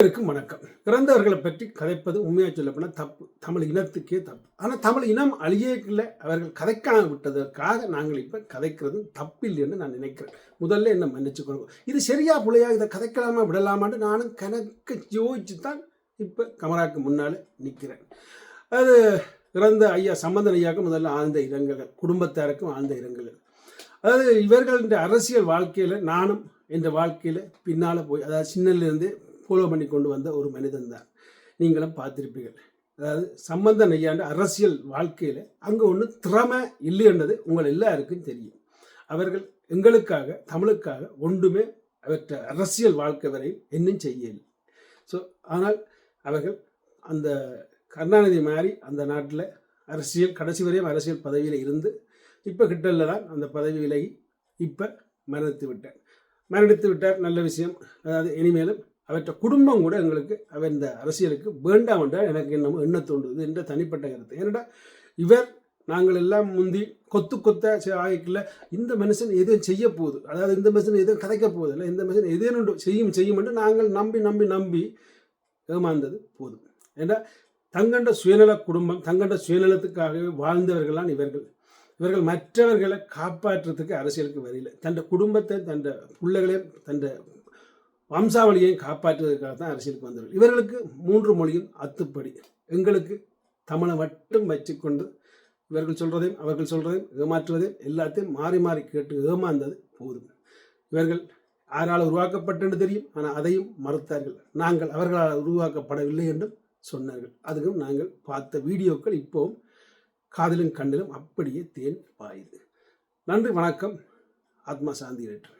அனைவருக்கும் வணக்கம். இறந்தவர்களை பற்றி கதைப்பது உண்மையாக சொல்லப்போனால் தப்பு. தமிழ் இனத்துக்கே தப்பு. ஆனால் தமிழ் இனம் அழியக்கில்லை அவர்கள் கதைக்காம விட்டதற்காக நாங்கள் இப்போ கதைக்கிறது தப்பில்லை என்று நான் நினைக்கிறேன். முதல்ல என்ன மன்னிச்சுக்கொள்ளுங்க. இது சரியா புள்ளையா? இதை கதைக்கலாமா? விடலாமான்னு நானும் கணக்கு யோசிச்சு தான் இப்போ கமராக்கு முன்னால் நிற்கிறேன் அது இறந்த ஐயா சம்பந்தன் ஐயாவுக்கு முதல்ல ஆழ்ந்த இரங்கல்கள். குடும்பத்தாருக்கும் ஆழ்ந்த இரங்கல்கள். அதாவது இவர்களுடைய அரசியல் வாழ்க்கையில் நானும் என்ற வாழ்க்கையில் பின்னால் போய் அதாவது சின்னலேருந்து ஃபாலோ பண்ணி கொண்டு வந்த ஒரு மனிதன் தான். நீங்களும் பார்த்துருப்பீர்கள். அதாவது சம்பந்தன் ஐயாண்ட அரசியல் வாழ்க்கையில் அங்கே ஒன்று திறமை இல்லைன்றது உங்கள் எல்லாருக்கும் தெரியும். அவர்கள் எங்களுக்காக தமிழுக்காக ஒன்றுமே அவற்ற அரசியல் வாழ்க்கை வரை இன்னும் செய்யலை ஸோ ஆனால் அவர்கள் அந்த கருணாநிதி மாதிரி அந்த நாட்டில் அரசியல் கடைசி வரையும் அரசியல் பதவியில் இருந்து இப்போ கிட்டல தான் அந்த பதவி விலகி இப்போ மரணித்து விட்டார். மரணித்து விட்டார் நல்ல விஷயம். அதாவது இனிமேலும் அவற்றை குடும்பம் கூட எங்களுக்கு அவர் இந்த அரசியலுக்கு வேண்டாம் என்றால் எனக்கு என்னமோ எண்ண தோன்றுது என்ற தனிப்பட்ட கருத்து. ஏன்னா இவர் நாங்கள் எல்லாம் முந்தி கொத்து கொத்த ஆகிக்கல இந்த மனுஷன் எதுவும் செய்ய போகுது அதாவது இந்த மனுஷன் எதுவும் கதைக்க போகுது இல்லை இந்த மனுஷன் எதுவும் செய்யும் செய்யும் என்று நாங்கள் நம்பி நம்பி நம்பி ஏமாந்தது போதும். ஏன்னா தங்கண்ட சுயநல குடும்பம் தங்கண்ட சுயநலத்துக்காகவே வாழ்ந்தவர்களான் இவர்கள். இவர்கள் மற்றவர்களை காப்பாற்றுறதுக்கு அரசியலுக்கு வரையில தன் குடும்பத்தை தன் பிள்ளைகளையும் தன் வம்சாவளியையும் காப்பாற்றுவதற்காக தான் அரசியலுக்கு வந்தவர்கள். இவர்களுக்கு மூன்று மொழியும் அத்துப்படி. எங்களுக்கு தமிழை மட்டும் வச்சுக்கொண்டு இவர்கள் சொல்கிறதையும் அவர்கள் சொல்கிறதையும் ஏமாற்றுவதையும் எல்லாத்தையும் மாறி மாறி கேட்டு ஏமாந்தது போதும். இவர்கள் யாரால் உருவாக்கப்பட்டென்று தெரியும் ஆனால் அதையும் மறுத்தார்கள். நாங்கள் அவர்களால் உருவாக்கப்படவில்லை என்றும் சொன்னார்கள். அதுக்கும் நாங்கள் பார்த்த வீடியோக்கள் இப்போவும் காதலும் கண்ணிலும் அப்படியே தேன் பாயுது. நன்றி வணக்கம். ஆத்மா சாந்தி ரேட்டு